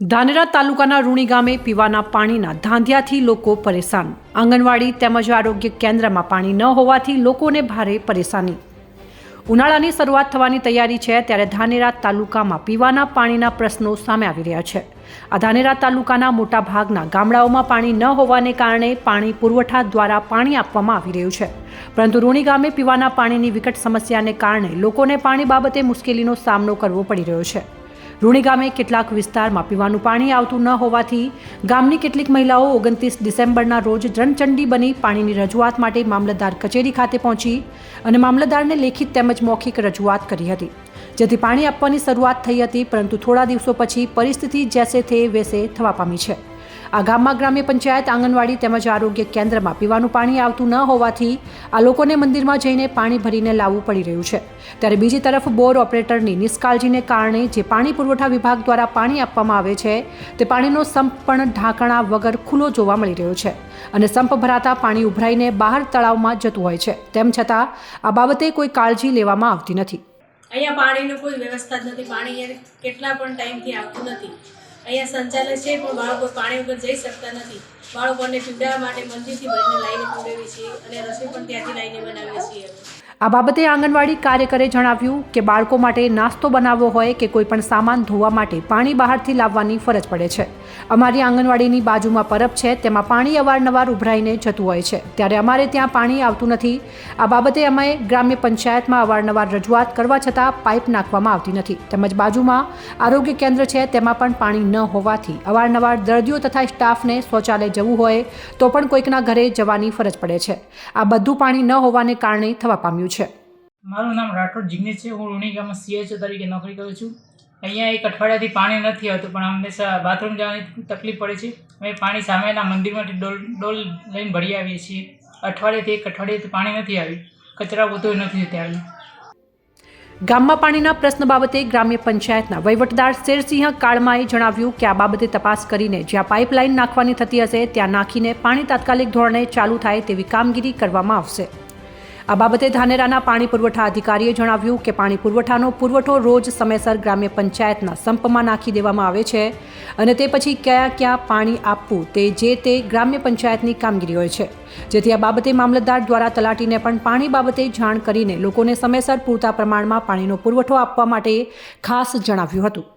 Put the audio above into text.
ધાનેરા તાલુકાના રૂણી ગામે પીવાના પાણીના ધાંધિયાથી લોકો પરેશાન. આંગણવાડી તેમજ આરોગ્ય કેન્દ્રમાં પાણી ન હોવાથી લોકોને ભારે પરેશાની. ઉનાળાની શરૂઆત થવાની તૈયારી છે ત્યારે ધાનેરા તાલુકામાં પીવાના પાણીના પ્રશ્નો સામે આવી રહ્યા છે. આ ધાનેરા તાલુકાના મોટા ભાગના ગામડાઓમાં પાણી ન હોવાને કારણે પાણી પુરવઠા દ્વારા પાણી આપવામાં આવી રહ્યું છે. પરંતુ રૂણી ગામે પીવાના પાણીની વિકટ સમસ્યાને કારણે લોકોને પાણી બાબતે મુશ્કેલીનો સામનો કરવો પડી રહ્યો છે. રૂણી ગામે કેટલાક વિસ્તારમાં પીવાનું પાણી આવતું ન હોવાથી ગામની કેટલીક મહિલાઓ ઓગણત્રીસ ડિસેમ્બરના રોજ રણચંડી બની પાણીની રજૂઆત માટે મામલતદાર કચેરી ખાતે પહોંચી અને મામલતદારને લેખિત તેમજ મૌખિક રજૂઆત કરી હતી, જેથી પાણી આપવાની શરૂઆત થઈ હતી, પરંતુ થોડા દિવસો પછી પરિસ્થિતિ જેસે થે વેસે થવા પામી છે. આ ગામમાં ગ્રામ્ય પંચાયત, આંગણવાડી તેમજ આરોગ્ય કેન્દ્રમાં પીવાનું પાણી આવતું ન હોવાથી આ લોકોને મંદિરમાં જઈને પાણી ભરીને લાવવું પડી રહ્યું છે. ત્યારે બીજી તરફ બોર ઓપરેટરની નિષ્કાળજીને કારણે જે પાણી પુરવઠા વિભાગ દ્વારા પાણી આપવામાં આવે છે, તે પાણીનો સંપ પણ ઢાંકણા વગર ખુલ્લો જોવા મળી રહ્યો છે અને સંપ ભરાતા પાણી ઉભરાઈને બહાર તળાવમાં જતું હોય છે. તેમ છતાં, આ બાબતે કોઈ કાળજી લેવામાં આવતી નથી. અહીંયા પાણીની કોઈ વ્યવસ્થા જ નથી. પાણી કેટલા પણ ટાઈમથી આવતું નથી. અહીંયા સંચાલક છે, પણ બાળકો પાણી વગર જઈ શકતા નથી. બાળકોને પીવડાવવા માટે મંદિરથી ભરીને લાઈને પીવડાવીએ છીએ અને રસોઈ પણ ત્યાંથી લાઈને બનાવીએ છીએ. આ બાબતે આંગણવાડી કાર્યકરે જણાવ્યું કે બાળકો માટે નાસ્તો બનાવવો હોય કે કોઈ પણ સામાન ધોવા માટે પાણી બહારથી લાવવાની ફરજ પડે છે. અમારી આંગણવાડીની બાજુમાં પરબ છે, તેમાં પાણી અવારનવાર ઉભરાઈને જતું હોય છે. ત્યારે અમારે ત્યાં પાણી આવતું નથી. આ બાબતે અમે ગ્રામ્ય પંચાયતમાં અવારનવાર રજૂઆત કરવા છતાં પાઇપ નાખવામાં આવતી નથી. તેમજ બાજુમાં આરોગ્ય કેન્દ્ર છે, તેમાં પણ પાણી ન હોવાથી અવારનવાર દર્દીઓ તથા સ્ટાફને શૌચાલય જવું હોય તો પણ કોઈકના ઘરે જવાની ફરજ પડે છે. આ બધું પાણી ન હોવાને કારણે થવા પામ્યું છે. મારું નામ રાઠોડ જિગ્નેશ છે. હું રૂણી ગામમાં સીએચઓ તરીકે નોકરી કરું છું. અહીંયા એક અઠવાડિયાથી પાણી નથી આવતું પણ હંમેશા બાથરૂમ જવાની તકલીફ પડે છે. અમે પાણી સામેના મંદિરમાંથી ડોલ ડોલ લઈને ભરી આવીએ છીએ. અઠવાડિયેથી એક અઠવાડિયેથી પાણી નથી આવ્યું. કચરા પોતો નથી ત્યાં ગામમાં પાણીના પ્રશ્ન બાબતે ગ્રામ્ય પંચાયતના વહીવટદાર શેરસિંહ કાળમાએ જણાવ્યું કે આ બાબતે તપાસ કરીને જ્યાં પાઇપલાઇન નાખવાની થતી હશે ત્યાં નાખીને પાણી તાત્કાલિક ધોરણે ચાલુ થાય તેવી કામગીરી કરવામાં આવશે. આ બાબતે ધાનેરાના પાણી પુરવઠા અધિકારીએ જણાવ્યું કે પાણી પુરવઠાનો પુરવઠો રોજ સમયસર ગ્રામ્ય પંચાયતના સંપમાં નાખી દેવામાં આવે છે અને તે પછી કયા ક્યાં પાણી આપવું તે જે તે ગ્રામ્ય પંચાયતની કામગીરી હોય છે. જેથી આ બાબતે મામલતદાર દ્વારા તલાટીને પણ પાણી બાબતે જાણ કરીને લોકોને સમયસર પૂરતા પ્રમાણમાં પાણીનો પુરવઠો આપવા માટે ખાસ જણાવ્યું હતું.